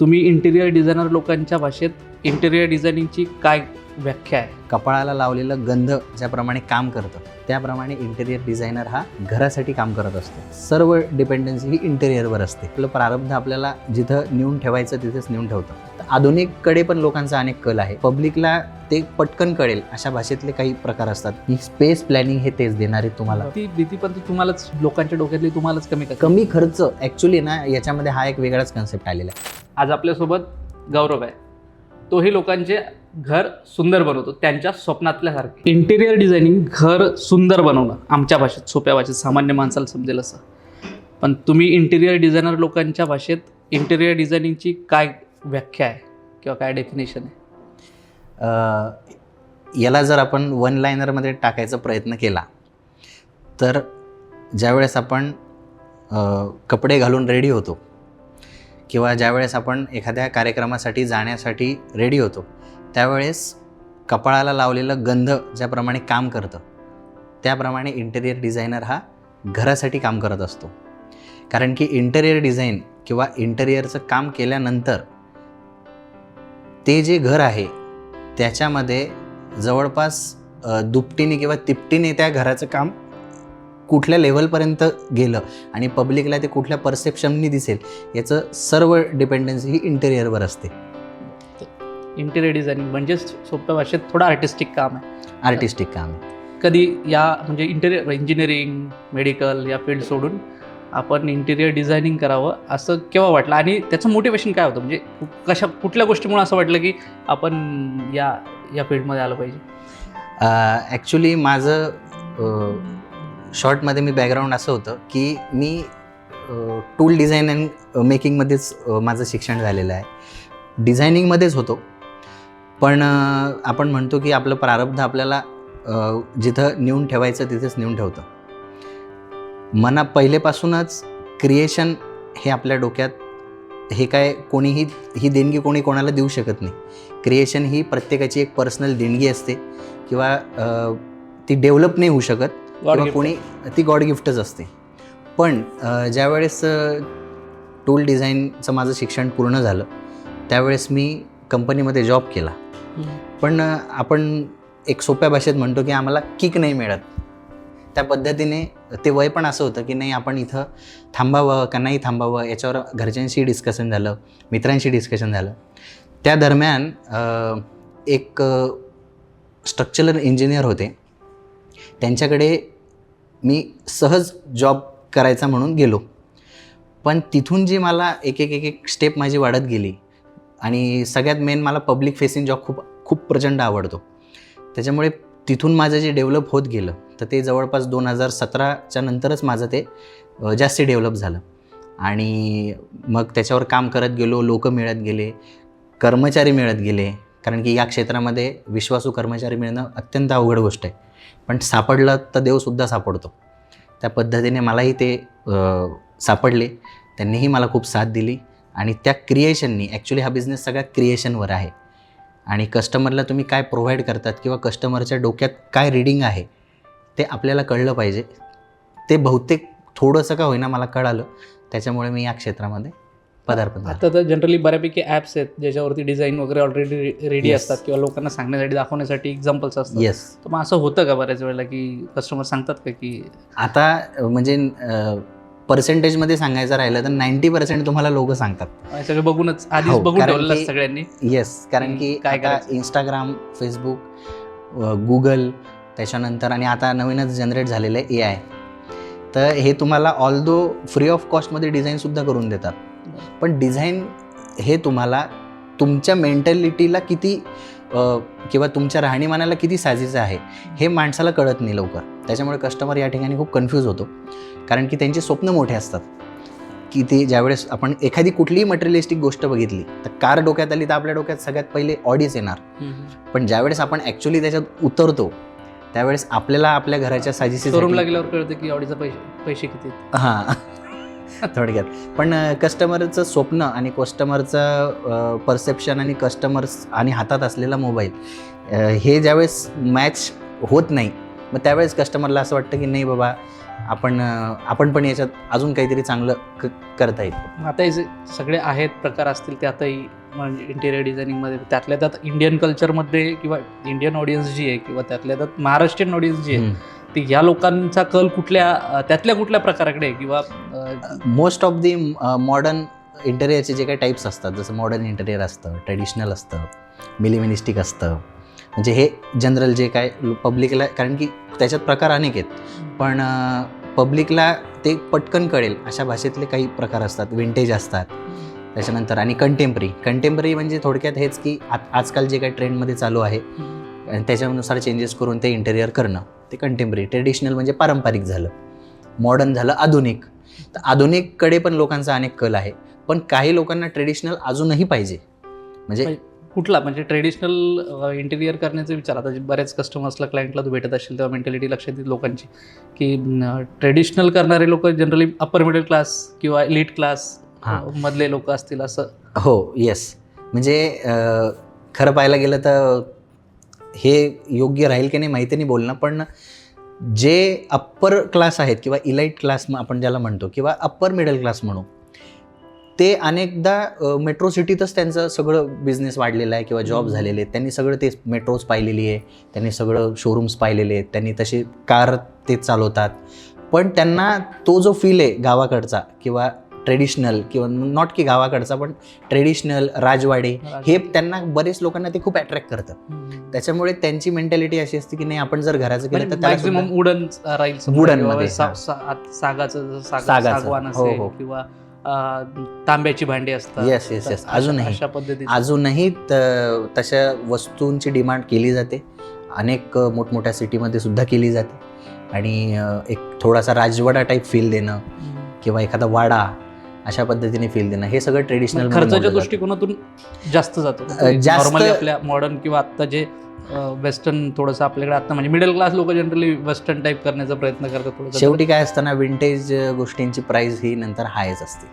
तुम्ही interior designer लोकांच्या भाषेत इंटिरियर डिझायनिंगची काय व्याख्या आहे? कपाळाला लावलेलं गंध ज्याप्रमाणे काम करतं त्याप्रमाणे इंटेरियर डिझायनर हा घरासाठी काम करत असतो. सर्व डिपेंडन्सी ही इंटेरियरवर असते. आपलं प्रारब्ध आपल्याला जिथं नेऊन ठेवायचं तिथेच नेऊन ठेवतं. आधुनिककडे पण लोकांचा अनेक कल आहे. पब्लिकला ते पटकन कळेल अशा भाषेतले काही प्रकार असतात. ही स्पेस प्लॅनिंग हे तेच देणार आहे तुम्हाला. ती भीती पण तुम्हालाच लोकांच्या डोक्यातली तुम्हालाच कमी कमी कमी खर्च. ॲक्च्युली ना याच्यामध्ये हा एक वेगळाच कन्सेप्ट आलेला आहे. आज आपल्यासोबत गौरव आहे. तोही लोकांचे घर सुंदर बनवतो त्यांच्या स्वप्नातल्यासारखे. इंटिरियर डिझायनिंग घर सुंदर बनवणं आमच्या भाषेत सोप्या भाषेत सामान्य माणसाला समजेल असं. पण तुम्ही इंटिरियर डिझायनर लोकांच्या भाषेत इंटिरियर डिझायनिंगची काय व्याख्या आहे किंवा काय डेफिनेशन आहे? अ, याला जर आपण वन लायनरमध्ये टाकायचा प्रयत्न केला तर ज्यावेळेस आपण कपडे घालून रेडी होतो किंवा ज्यावेळेस आपण एखाद्या कार्यक्रमासाठी जाण्यासाठी रेडी होतो त्यावेळेस कपाळाला लावलेलं गंध ज्याप्रमाणे काम करतं त्याप्रमाणे इंटेरियर डिझायनर हा घरासाठी काम करत असतो. कारण की इंटेरियर डिझाईन किंवा इंटेरियरचं काम केल्यानंतर ते जे घर आहे त्याच्यामध्ये जवळपास दुपटीने किंवा तिपटीने त्या घराचं काम कुठल्या लेवलपर्यंत गेलं आणि पब्लिकला ते कुठल्या परसेप्शननी दिसेल याचं सर्व डिपेंडन्सी ही इंटेरियरवर असते. इंटिरियर डिझायनिंग म्हणजेच सोप्या भाषेत थोडं आर्टिस्टिक काम आहे. आर्टिस्टिक काम आहे. कधी या म्हणजे इंटेरियर इंजिनिअरिंग मेडिकल या फील्ड सोडून आपण इंटिरियर डिझायनिंग करावं असं केव्हा वाटलं? आणि त्याचं मोटिवेशन काय होतं? म्हणजे कशा कुठल्या गोष्टीमुळे असं वाटलं की आपण या या फील्डमध्ये आलं पाहिजे? ॲक्च्युली माझं शॉर्टमध्ये मी बॅकग्राऊंड असं होतं की मी टूल डिझाईन अँड मेकिंगमध्येच माझं शिक्षण झालेलं आहे. डिझायनिंगमध्येच होतो. पण आपण म्हणतो की आपलं प्रारब्ध आपल्याला जिथं नेऊन ठेवायचं तिथेच नेऊन ठेवतं. मना पहिलेपासूनच क्रिएशन हे आपल्या डोक्यात हे काय कोणीही ही देणगी कोणी कोणाला देऊ शकत नाही. क्रिएशन ही प्रत्येकाची एक पर्सनल देणगी असते किंवा ती डेव्हलप नाही होऊ शकत. किंवा. कोणी ती गॉड गिफ्टच असते. पण ज्यावेळेस टूल डिझाईनचं माझं शिक्षण पूर्ण झालं त्यावेळेस मी कंपनीमध्ये जॉब केला. पण आपण एक सोप्या भाषेत म्हणतो की आम्हाला किक नाही मिळत. त्या पद्धतीने ते वय पण असं होतं की नाही आपण इथं थांबावं का नाही थांबावं याच्यावर घरच्यांशी डिस्कशन झालं मित्रांशी डिस्कशन झालं. त्या दरम्यान एक स्ट्रक्चरल इंजिनियर होते. त्यांच्याकडे मी सहज जॉब करायचा म्हणून गेलो. पण तिथून जी मला एक एक एक एक स्टेप माझी वाढत गेली आणि सगळ्यात मेन मला पब्लिक फेसिंग जॉब खूप खूप प्रचंड आवडतो. त्याच्यामुळे तिथून माझं जे डेव्हलप होत गेलं तर ते जवळपास दोन हजार सतराच्या नंतरच माझं ते जास्ती डेव्हलप झालं. आणि मग त्याच्यावर काम करत गेलो लोक मिळत गेले कर्मचारी मिळत गेले. कारण की या क्षेत्रामध्ये विश्वासू कर्मचारी मिळणं अत्यंत अवघड गोष्ट आहे. पण सापडलं तर देवसुद्धा सापडतो. त्या पद्धतीने मलाही ते सापडले. त्यांनीही मला खूप साथ दिली आणि त्या क्रिएशननी ॲक्च्युली हा बिझनेस सगळ्या क्रिएशनवर आहे. आणि कस्टमरला तुम्ही काय प्रोव्हाइड करतात किंवा कस्टमरच्या डोक्यात काय रिडिंग आहे ते आपल्याला कळलं पाहिजे. ते बहुतेक थोडंसं का होईना मला कळालं. त्याच्यामुळे मी या क्षेत्रामध्ये पदार्पण आता तर जनरली बऱ्यापैकी ॲप्स आहेत ज्याच्यावरती डिझाईन वगैरे ऑलरेडी रेडी Yes. असतात किंवा लोकांना सांगण्यासाठी दाखवण्यासाठी एक्झाम्पल्स असतात. येस तर मग असं होतं का बऱ्याच वेळेला की कस्टमर सांगतात का की आता अ, म्हणजे पर्सेंटेजमध्ये सांगायचं राहिलं तर नाईन्टी पर्सेंट तुम्हाला लोक सांगतात. सगळं बघूनच आधीच हो, बघून कारण ठेवलेलं की- असतं सगळ्यांनी. येस कारण हम्म, की काय आता करायचं? इंस्टाग्राम फेसबुक गुगल त्याच्यानंतर आणि आता नवीनच जनरेट झालेलं आहे ए आय तर हे तुम्हाला ऑल दो फ्री ऑफ कॉस्टमध्ये डिझाईनसुद्धा करून देतात. पण डिझाईन हे तुम्हाला तुमच्या मेंटॅलिटीला किती किंवा तुमच्या राहणीमानाला किती साजेचं आहे हे माणसाला कळत नाही लवकर. त्याच्यामुळे कस्टमर या ठिकाणी खूप कन्फ्यूज होतो. कारण की त्यांची स्वप्न मोठे असतात. की ते ज्यावेळेस आपण एखादी कुठलीही मटेरियलिस्टिक गोष्ट बघितली तर कार डोक्यात आली तर आपल्या डोक्यात सगळ्यात पहिले ऑडीच येणार. पण ज्यावेळेस आपण ॲक्च्युली त्याच्यात उतरतो त्यावेळेस आपल्याला आपल्या घराच्या साजेसी शोरूमला गेल्यावर कळतं की ऑडीचा पैसे पैसे किती. हां. थोडक्यात पण कस्टमरचं स्वप्न आणि कस्टमरचं परसेप्शन आणि कस्टमर्स आणि हातात असलेला मोबाईल हे ज्यावेळेस मॅच होत नाही मग त्यावेळेस कस्टमरला असं वाटतं की नाही बाबा आपण आपण पण याच्यात अजून काहीतरी चांगलं क करता येईल आता हे जे सगळे आहेत प्रकार असतील ते आताही म्हणजे इंटेरियर डिझायनिंगमध्ये त्यातल्या त्यात इंडियन कल्चरमध्ये किंवा इंडियन ऑडियन्स जी आहे किंवा त्यातल्या त्यात महाराष्ट्रीयन ऑडियन्स जी आहे. ती ह्या लोकांचा कल कुठल्या त्यातल्या कुठल्या प्रकाराकडे किंवा मोस्ट ऑफ दी मॉडर्न इंटेरियरचे जे काही टाईप्स असतात जसं मॉडर्न इंटेरियर असतं ट्रेडिशनल असतं मिलिमिनिस्टिक असतं म्हणजे हे जनरल जे काय पब्लिकला कारण की त्याच्यात प्रकार अनेक आहेत. पण पब्लिकला ते पटकन कळेल अशा भाषेतले काही प्रकार असतात विंटेज असतात. त्याच्यानंतर आणि कंटेम्पररी कंटेम्पररी म्हणजे थोडक्यात हेच की आजकाल जे काही ट्रेंडमध्ये चालू आहे त्याच्यानुसार चेंजेस करून ते इंटेरियर करणं. ते कंटेम्पररी ट्रेडिशनल म्हणजे पारंपरिक झालं. मॉडर्न झालं आधुनिक. तर आधुनिककडे पण लोकांचा अनेक कल आहे. पण काही लोकांना ट्रेडिशनल अजूनही पाहिजे. म्हणजे कुठला? म्हणजे ट्रेडिशनल इंटेरियर करण्याचा विचार. आता बऱ्याच कस्टमर्सला क्लायंटला तू भेटत असेल तेव्हा मेंटॅलिटी लक्षात येते लोकांची. की ट्रेडिशनल करणारे लोक जनरली अप्पर मिडल क्लास किंवा इलिट क्लास हां. मधले लोक असतील असं. हो येस म्हणजे खरं पाहायला गेलं तर हे योग्य राहील की नाही माहिती नाही बोलणं पण जे अप्पर क्लास आहेत किंवा इलाईट क्लास आपण ज्याला म्हणतो किंवा अप्पर मिडल क्लास म्हणू ते अनेकदा मेट्रो सिटीतच त्यांचं सगळं बिझनेस वाढलेलं आहे किंवा जॉब. झालेले आहेत त्यांनी सगळं ते मेट्रोज पाहिलेली आहे त्यांनी सगळं शोरूम्स पाहिलेले आहेत त्यांनी तसे कार ते चालवतात पण त्यांना तो जो फील आहे गावाकडचा किंवा ट्रेडिशनल किंवा नॉट की गावाकडचा पण ट्रेडिशनल राजवाडे हे त्यांना बरेच लोकांना ते खूप अट्रॅक्ट करतं त्याच्यामुळे त्यांची मेंटॅलिटी अशी असते की नाही आपण जर घराचं केलं तर त्याला मॅक्झिमम वुडन राहील किंवा मध्ये, सागाचं सागवान हो, असेल हो. किंवा तांब्याची भांडी असतात yes. तर अशा- अजूनही. अशा पद्धतीचे अजूनही तशा वस्तूंची डिमांड केली जाते अनेक मोठमोठ्या सिटीमध्ये सुद्धा केली जाते आणि एक थोडासा राजवाडा टाईप फील देणं. किंवा एखादा वाडा अशा पद्धतीने फील देणं. हे सगळं ट्रेडिशनल खर्चाच्या दृष्टिकोनातून जास्त जातो. जास्त- नॉर्मली आपल्या मॉडर्न किंवा आता जे वेस्टर्न थोडंसं आपल्याकडे आता म्हणजे मिडल क्लास लोक जनरली वेस्टर्न टाईप करण्याचा प्रयत्न करतात शेवटी काय असतं ना विंटेज गोष्टींची प्राइस ही नंतर हायच असते.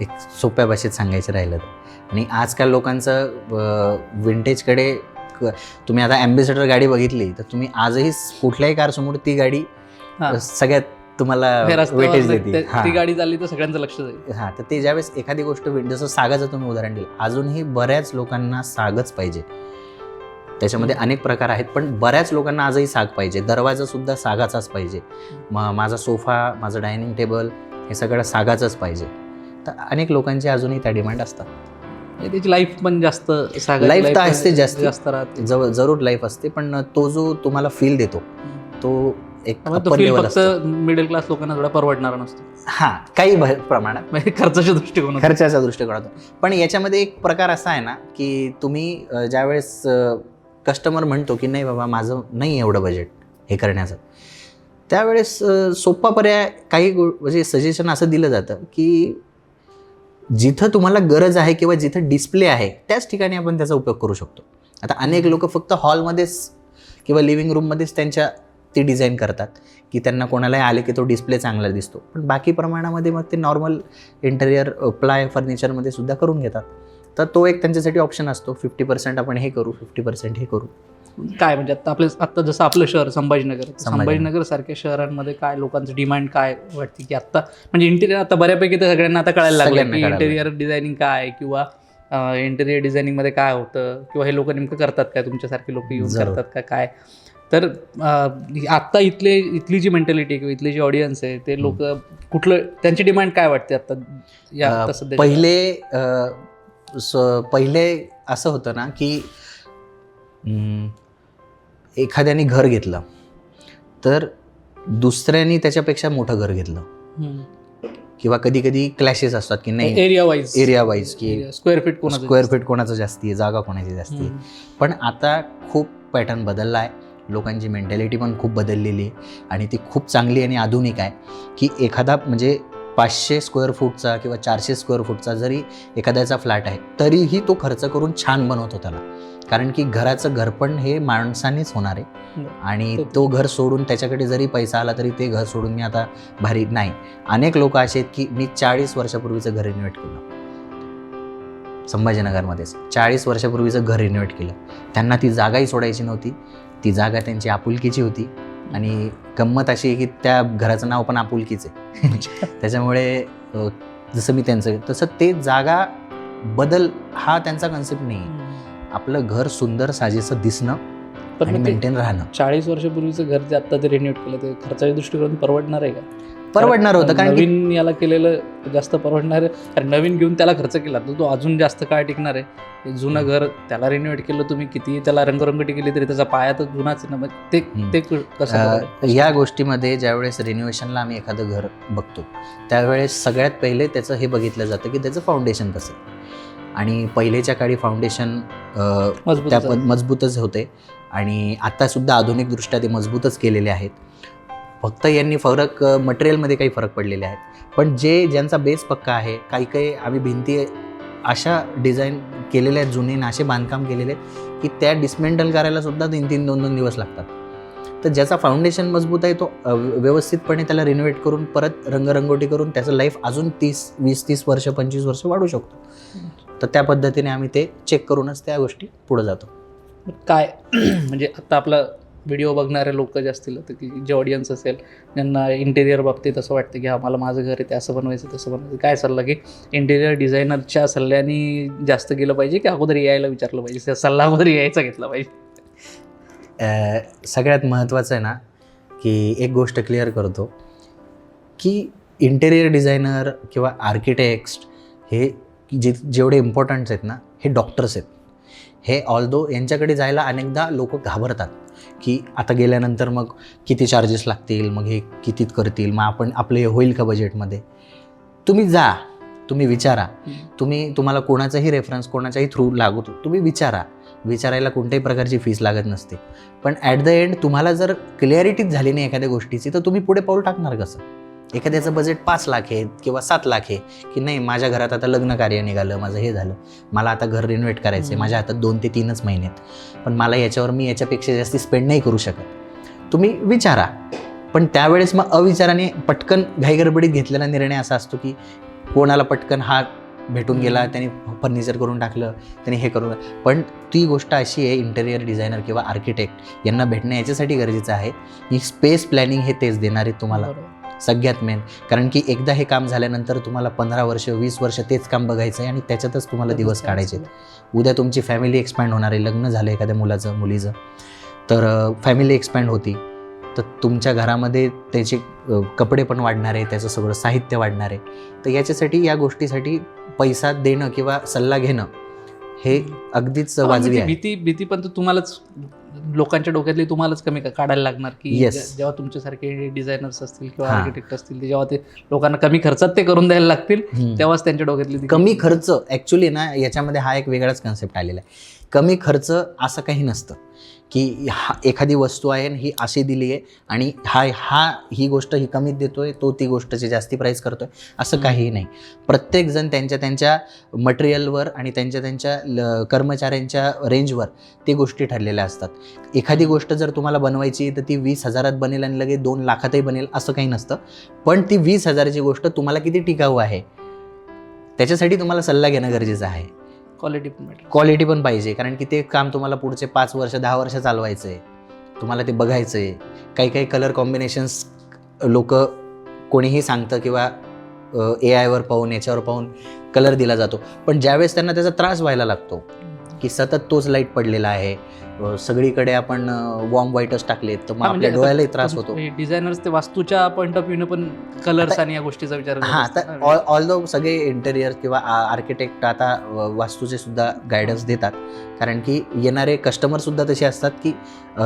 एक सोप्या भाषेत सांगायचं राहिलं तर. आणि आजकाल लोकांचं विंटेजकडे तुम्ही आता ॲम्बेसेडर गाडी बघितली तर तुम्ही आजही कुठल्याही कार समोर ती गाडी. सगळ्यात तुम्हाला वेटेज देते ते- गाडी चालली तर सगळ्यांचं लक्ष जाईल. हां तर ते ज्यावेळेस एखादी गोष्ट जसं सागाचं तुम्ही उदाहरण दिलं अजूनही बऱ्याच लोकांना सागच पाहिजे. त्याच्यामध्ये अनेक प्रकार आहेत पण बऱ्याच लोकांना आजही साग पाहिजे. दरवाजा सुद्धा सागाचाच पाहिजे. म माझा सोफा माझं डायनिंग टेबल हे सगळं सागाचंच पाहिजे. तर अनेक लोकांचे अजूनही त्या डिमांड असतात. म्हणजे त्याची लाईफ पण जास्त Life तर असते जास्ती. जास्त राहते. जरूर लाईफ असते पण तो जो तुम्हाला फील देतो तो एक फक्त मिडल क्लास लोकांना थोडा परवडणारा नसतो. हां काही प्रमाणात. म्हणजे खर्चाच्या दृष्टिकोनातून. खर्चाच्या दृष्टिकोनातून पण याच्यामध्ये एक प्रकार असा आहे ना की तुम्ही ज्यावेळेस कस्टमर म्हणतो की नाही बाबा माझं नाही एवढं बजेट हे करण्याचं. त्यावेळेस सोपा पर्याय काही म्हणजे सजेशन असं दिलं जातं की जिथं तुम्हाला गरज आहे किंवा जिथं डिस्प्ले आहे त्याच ठिकाणी आपण त्याचा उपयोग करू शकतो. आता अनेक लोक फक्त हॉलमध्येच किंवा लिव्हिंग रूममध्येच त्यांच्या ती डिझाईन करतात की त्यांना कोणालाही आले की तो डिस्प्ले चांगला दिसतो पण बाकी प्रमाणामध्ये मग ते नॉर्मल इंटेरियर प्लाय फर्निचरमध्ये सुद्धा करून घेतात तर तो एक त्यांच्यासाठी ऑप्शन असतो फिफ्टी पर्सेंट आपण हे करू फिफ्टी पर्सेंट हे करू काय म्हणजे आता आपलं आता जसं आपलं शहर संभाजीनगर. संभाजीनगर. सारख्या शहरांमध्ये काय लोकांचं डिमांड काय वाटते की आता म्हणजे इंटेरियर आता बऱ्यापैकी तर सगळ्यांना आता कळायला लागलं की इंटेरियर डिझायनिंग काय किंवा इंटेरियर डिझायनिंगमध्ये काय होतं किंवा हे लोक नेमकं करतात काय तुमच्यासारखे लोक जरूर. करतात का काय तर अं, आता इथले इथली जी मेंटॅलिटी किंवा इथली जी ऑडियन्स आहे ते लोक कुठलं त्यांची डिमांड काय वाटते आता या सध्या पहिले पहिले असं होतं ना की एखाद्याने घर घेतलं तर दुसऱ्यानी त्याच्यापेक्षा मोठं घर घेतलं. किंवा कधी कधी क्लॅशेस असतात की नाही एरिया वाईज एरिया वाईज की स्क्वेअर फीट कोणाचं स्क्वेअर फीट कोणाचं जास्ती आहे जागा कोणाची जास्ती आहे. पण आता खूप पॅटर्न बदलला आहे. लोकांची मेंटॅलिटी पण खूप बदललेली आहे. आणि ती खूप चांगली आणि आधुनिक आहे. की एखादा म्हणजे पाचशे स्क्वेअर फूटचा किंवा चारशे स्क्वेअर फूटचा जरी एखाद्याचा फ्लॅट आहे तरीही तो खर्च करून छान बनवतो त्याला. कारण की घराचं घरपण हे माणसानेच होणार आहे. आणि तो घर सोडून त्याच्याकडे जरी पैसा आला तरी ते घर सोडून मी आता भारी नाही. अनेक लोक असे आहेत की मी चाळीस वर्षापूर्वीचं घर रिनोव्हेट केलं. संभाजीनगरमध्येच. चाळीस वर्षापूर्वीचं घर रिनोव्हेट केलं. त्यांना ती जागाही सोडायची नव्हती. ती जागा त्यांची आपुलकीची होती. आणि गंमत अशी आहे की त्या घराचं नाव पण आपुलकीच आहे. त्याच्यामुळे जसं मी त्यांचं तसं ते जागा बदल हा त्यांचा कन्सेप्ट नाही. आपलं घर सुंदर साजेसं दिसणं पण आणि मेंटेन राहणं. चाळीस वर्षापूर्वीचं घर जे आता ते रिन्युएट केलं ते खर्चाच्या दृष्टिकोन परवडणार आहे का? परवडणार होतं कारण की नवीन याला केलेलं जास्त परवडणार आहे. कारण नवीन घेऊन त्याला खर्च केला तर तो अजून जास्त काळ टिकणार आहे. हे जुनं घर त्याला रिन्युएट केलं तुम्ही किती त्याला रंगरंगटी केली तरी त्याचा पाया तर जुनाच आहे ना. मग ते हम्म. ते कसं अ? या गोष्टीमध्ये ज्यावेळेस रिनोव्हेशनला आम्ही एखादं घर बघतो त्यावेळेस सगळ्यात पहिले त्याचं हे बघितलं जातं की त्याचं फाउंडेशन कसं आहे. आणि पहिलेच्या काळी फाउंडेशन मजबूत त्या मजबूतच होते. आणि आत्तासुद्धा आधुनिकदृष्ट्या ते मजबूतच केलेले आहेत. फक्त यांनी फरक मटेरियलमध्ये काही फरक पडलेले आहेत. पण जे ज्यांचा बेस पक्का आहे काही काही आम्ही भिंती अशा डिझाईन केलेल्या आहेत जुने नाशे असे बांधकाम केलेले आहेत की त्या डिस्मेंटल करायला सुद्धा तीन तीन दोन दोन दिवस लागतात. तर ज्याचा फाउंडेशन मजबूत आहे तो व्यवस्थितपणे त्याला रिनोव्हेट करून परत रंगरंगोटी करून त्याचं लाईफ अजून तीस वीस तीस वर्ष पंचवीस वर्ष वाढू शकतो. तर त्या पद्धतीने आम्ही ते चेक करूनच त्या गोष्टी पुढे जातो. मग काय? म्हणजे आता आपलं व्हिडिओ बघणारे लोक जे असतील तर की जे ऑडियन्स असेल ज्यांना इंटेरियर बाबतीत असं वाटतं की हा मला माझं घर आहे ते असं बनवायचं तसं बनवायचं. काय सल्ला की इंटेरियर डिझायनरच्या सल्ल्याने जास्त गेलं पाहिजे की अगोदर यायला विचारलं पाहिजे? त्या सल्ला अगोदर यायचा घेतला पाहिजे. सगळ्यात महत्त्वाचं आहे ना की एक गोष्ट क्लिअर करतो की इंटेरियर डिझायनर किंवा आर्किटेक्ट हे जे जेवढे इम्पॉर्टंट्स आहेत ना हे डॉक्टर्स आहेत. हे ऑल्दो यांच्याकडे जायला अनेकदा लोक घाबरतात. की आता गेल्यानंतर मग किती चार्जेस लागतील मग हे कितीत करतील मग आपण आपलं हे होईल का बजेटमध्ये तुम्ही जा तुम्ही विचारा. तुम्ही तुम्हाला कोणाचाही रेफरन्स कोणाच्याही थ्रू लागू तुम्ही विचारा. विचारायला कोणत्याही प्रकारची फीस लागत नसते. पण ॲट द एंड तुम्हाला जर क्लिअरिटीच झाली नाही एखाद्या गोष्टीची तर तुम्ही पुढे पाऊल टाकणार कसं? एखाद्याचं बजेट पाच लाख आहे किंवा सात लाख आहे की नाही माझ्या घरात आता लग्न कार्य निघालं माझं हे झालं. मला आता घर रिनोव्हेट करायचं आहे. माझ्या हातात दोन ते तीनच महिन्यात पण मला याच्यावर मी याच्यापेक्षा जास्ती स्पेंड नाही करू शकत. तुम्ही विचारा. पण त्यावेळेस मग अविचाराने पटकन घाईगडबडीत घेतलेला निर्णय असा असतो की कोणाला पटकन हा भेटून गेला. त्याने फर्निचर करून टाकलं त्याने हे करून पण ती गोष्ट अशी आहे इंटेरियर डिझायनर किंवा आर्किटेक्ट यांना भेटणं याच्यासाठी गरजेचं आहे. की स्पेस प्लॅनिंग हे तेच देणार आहेत तुम्हाला. सगळ्यात मेन कारण की एकदा हे काम झाल्यानंतर तुम्हाला पंधरा वर्ष वीस वर्ष तेच काम बघायचं आहे आणि त्याच्यातच तुम्हाला दिवस काढायचे आहेत. उद्या तुमची फॅमिली एक्सपॅन्ड होणार आहे. लग्न झालं एखाद्या मुलाचं मुलीचं. तर फॅमिली एक्सपॅन्ड होती. तर तुमच्या घरामध्ये त्याचे कपडे पण वाढणार आहे त्याचं सगळं साहित्य वाढणार आहे. तर याच्यासाठी या गोष्टीसाठी पैसा देणं किंवा सल्ला घेणं हे अगदीच वाजवी म्हणजे आहे भीती भीती पण तुम्हालाच लोकांच्या डोक्यातली तुम्हालाच कमी का- काढायला लागणार की Yes. जेव्हा तुमच्यासारखे डिझायनर्स असतील किंवा. आर्किटेक्ट असतील ते जेव्हा ते लोकांना कमी खर्चात ते करून द्यायला लागतील. तेव्हाच त्यांच्या डोक्यातली कमी खर्च ॲक्च्युली ना याच्यामध्ये हा एक वेगळाच कन्सेप्ट आलेला आहे कमी खर्च असं काही नसतं की हा एखादी वस्तू आहे आणि ही अशी दिली आहे आणि हा हा ही गोष्ट ही कमीत देतोय तो ती गोष्टची जास्ती प्राईस करतोय असं हम्म. काहीही नाही. प्रत्येकजण त्यांच्या त्यांच्या मटेरियलवर आणि त्यांच्या त्यांच्या ल- कर्मचाऱ्यांच्या रेंजवर ती गोष्टी ठरलेल्या असतात. एखादी गोष्ट जर तुम्हाला बनवायची तर ती वीस हजारात बनेल आणि लगेच दोन लाखातही बनेल असं काही नसतं. पण ती वीस हजाराची गोष्ट तुम्हाला किती टिकाऊ आहे त्याच्यासाठी तुम्हाला सल्ला घेणं गरजेचं आहे. क्वालिटी पण मॅटर क्वालिटी पण पाहिजे. कारण की ते काम तुम्हाला पुढचे पाच वर्ष दहा वर्ष चालवायचं आहे तुम्हाला ते बघायचं आहे काही काही कलर कॉम्बिनेशन्स लोक कोणीही सांगतं किंवा ए आयवर पाहून याच्यावर पाहून कलर दिला जातो. पण ज्यावेळेस त्यांना त्याचा त्रास व्हायला लागतो की सतत तोच लाइट पडलेला आहे. सगळीकडे आपण वॉर्म व्हाईटच टाकलेत तर मग म्हणजे आपल्या डोळ्यालाही त्रास होतो. डिझायनर्स ते वास्तूच्या पॉईंट ऑफ व्ह्यूने पण कलर्स आणि या गोष्टीचा विचार हां तर. ऑल ऑल दो सगळे इंटेरियर किंवा आर्किटेक्ट आता वास्तूचे सुद्धा गायडन्स देतात. कारण की येणारे कस्टमर सुद्धा तसे असतात की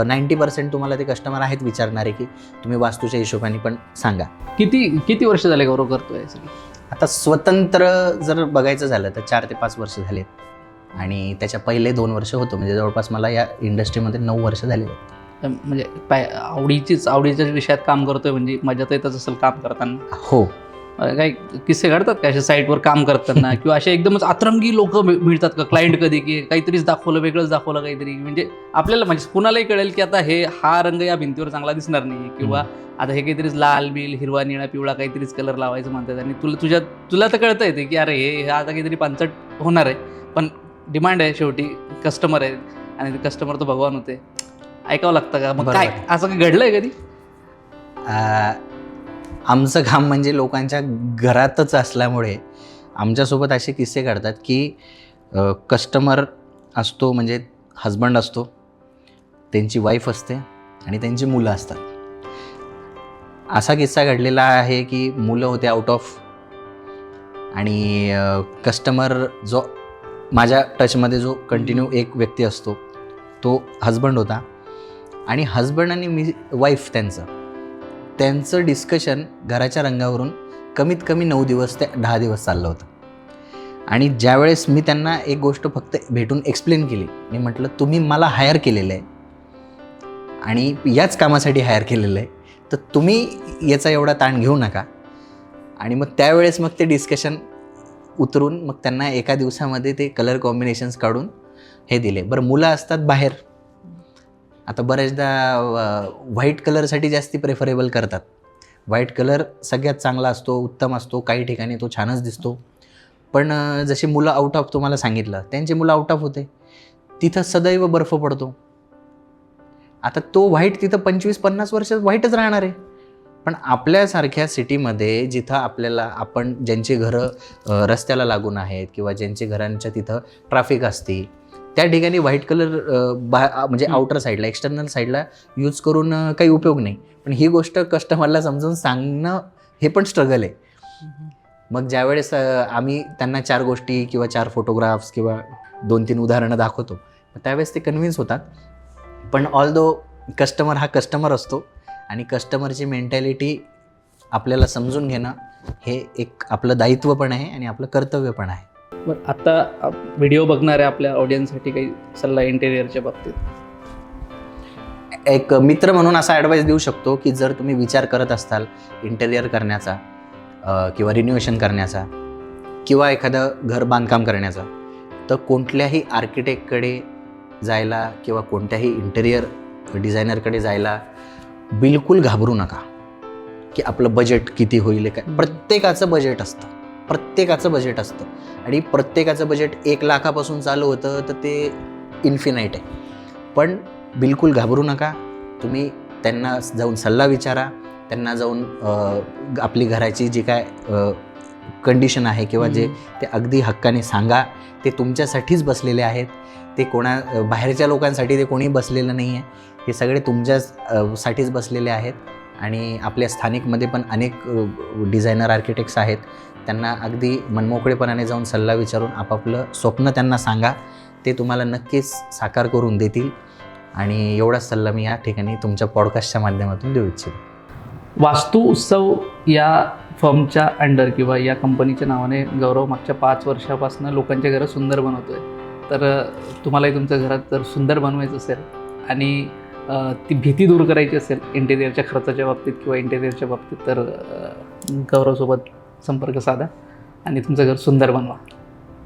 नाईंटी पर्सेंट तुम्हाला ते कस्टमर आहेत विचारणारे की तुम्ही वास्तूच्या हिशोबाने पण सांगा. किती किती वर्ष झाले गौरव करतोय? आता स्वतंत्र जर बघायचं झालं तर चार ते पाच वर्ष झालेत. आणि त्याच्या पहिले दोन वर्ष होतं. म्हणजे जवळपास मला या इंडस्ट्रीमध्ये नऊ वर्ष झालेले आहेत. म्हणजे पाय आवडीचीच आवडीच्या विषयात काम करतोय म्हणजे मजा तर येतच असेल काम करताना. हो. काही किस्से घडतात का अशा साईटवर काम करताना? किंवा असे एकदमच अतरंगी लोक मिळतात का क्लायंट कधी? की काहीतरीच दाखवलं वेगळंच दाखवलं काहीतरी? म्हणजे आपल्याला म्हणजे कुणालाही कळेल की आता हे हा रंग या भिंतीवर चांगला दिसणार नाही किंवा आता हे काहीतरीच लाल बिल हिरवा निळा पिवळा काहीतरीच कलर लावायचं म्हणतात. आणि तुला तुझ्या तुला तर कळतं येते की अरे हे हे आता काहीतरी पानचट होणार आहे. पण डिमांड आहे शेवटी. कस्टमर आहे. आणि कस्टमर तर भगवान होते. ऐकावं लागतं का? मग काय. असं काही घडलंय कधी? आमचं काम म्हणजे लोकांच्या घरातच असल्यामुळे आमच्यासोबत असे किस्से घडतात की कस्टमर असतो म्हणजे हजबंड असतो. त्यांची वाईफ असते आणि त्यांची मुलं असतात. असा किस्सा घडलेला आहे की मुलं होते आउट ऑफ आणि कस्टमर जो माझ्या टचमध्ये जो कंटिन्यू एक व्यक्ती असतो तो हजबंड होता. आणि हजबंड आणि मी वाईफ त्यांचं. त्यांचं डिस्कशन घराच्या रंगावरून कमीत कमी नऊ दिवस ते दहा दिवस चाललं होतं. आणि ज्यावेळेस मी त्यांना एक गोष्ट फक्त भेटून एक्सप्लेन केली मी म्हटलं तुम्ही मला हायर केलेलं आहे आणि याच कामासाठी हायर केलेलं आहे तर तुम्ही याचा एवढा ताण घेऊ नका. आणि मग त्यावेळेस मग ते डिस्कशन उतरून मग त्यांना एका दिवसामध्ये ते कलर कॉम्बिनेशन्स काढून हे दिले. बरं मुलं असतात बाहेर. आता बऱ्याचदा व्हाईट कलरसाठी जास्ती प्रेफरेबल करतात. व्हाईट कलर सगळ्यात चांगला असतो उत्तम असतो काही ठिकाणी तो छानच दिसतो. पण जशी मुलं आउट ऑफ तुम्हाला सांगितलं त्यांची मुलं आउट ऑफ होते. तिथं सदैव बर्फ पडतो. आता तो व्हाईट तिथं पंचवीस पन्नास वर्ष व्हाईटच राहणार आहे. पण आपल्यासारख्या सिटीमध्ये जिथं आपल्याला आपण ज्यांची घरं रस्त्याला लागून आहेत किंवा ज्यांची घरांच्या तिथं ट्रॅफिक असते त्या ठिकाणी व्हाईट कलर बा म्हणजे. आउटर साईडला एक्सटर्नल साईडला यूज करून काही उपयोग नाही. पण ही गोष्ट कस्टमरला समजून सांगणं हे पण स्ट्रगल आहे. मग ज्यावेळेस आम्ही त्यांना चार गोष्टी किंवा चार फोटोग्राफ्स किंवा दोन तीन उदाहरणं दाखवतो त्यावेळेस ते कन्व्हिन्स होतात. पण ऑल दो कस्टमर हा कस्टमर असतो आणि कस्टमरची मेंटॅलिटी आपल्याला समजून घेणं हे एक आपलं दायित्व पण आहे आणि आपलं कर्तव्य पण आहे. बरं आता व्हिडिओ बघणाऱ्या आपल्या ऑडियन्ससाठी काही सल्ला इंटेरियरच्या बाबतीत? एक मित्र म्हणून असा ॲडवाईस देऊ शकतो की जर तुम्ही विचार करत असताल इंटेरियर करण्याचा किंवा रिन्युएशन करण्याचा किंवा एखादं घर बांधकाम करण्याचा तर कोणत्याही आर्किटेक्टकडे जायला किंवा कोणत्याही इंटेरियर डिझायनरकडे जायला बिलकुल घाबरू नका की आपलं बजेट किती होईल काय. प्रत्येकाचं बजेट असतं. प्रत्येकाचं बजेट असतं. आणि प्रत्येकाचं बजेट एक लाखापासून चालू होतं तर ते इन्फिनाईट आहे. पण बिलकुल घाबरू नका. तुम्ही त्यांना जाऊन सल्ला विचारा. त्यांना जाऊन आपली घराची जी काय कंडिशन आहे किंवा जे ते अगदी हक्काने सांगा ते तुमच्यासाठीच बसलेले आहेत. ते कोणा बाहेरच्या लोकांसाठी ते कोणी बसलेलं नाही आहे हे सगळे तुमच्याच साठीच बसलेले आहेत आणि आपल्या स्थानिकमध्ये पण अनेक डिझायनर आर्किटेक्ट्स आहेत. त्यांना अगदी मनमोकळेपणाने जाऊन सल्ला विचारून आपापलं स्वप्न त्यांना सांगा. ते तुम्हाला नक्कीच साकार करून देतील. आणि एवढाच सल्ला मी या ठिकाणी तुमच्या पॉडकास्टच्या माध्यमातून देऊ इच्छितो. वास्तू उत्सव या फर्मच्या अंडर किंवा या कंपनीच्या नावाने गौरव मागच्या पाच वर्षापासून लोकांच्या घरं सुंदर बनवतो आहे तर तुम्हालाही तुमच्या घरात जर सुंदर बनवायचं असेल आणि ती भीती दूर करायची असेल इंटेरियरच्या खर्चाच्या बाबतीत किंवा इंटेरियरच्या बाबतीत तर गौरवसोबत संपर्क साधा आणि तुमचं घर सुंदर बनवा.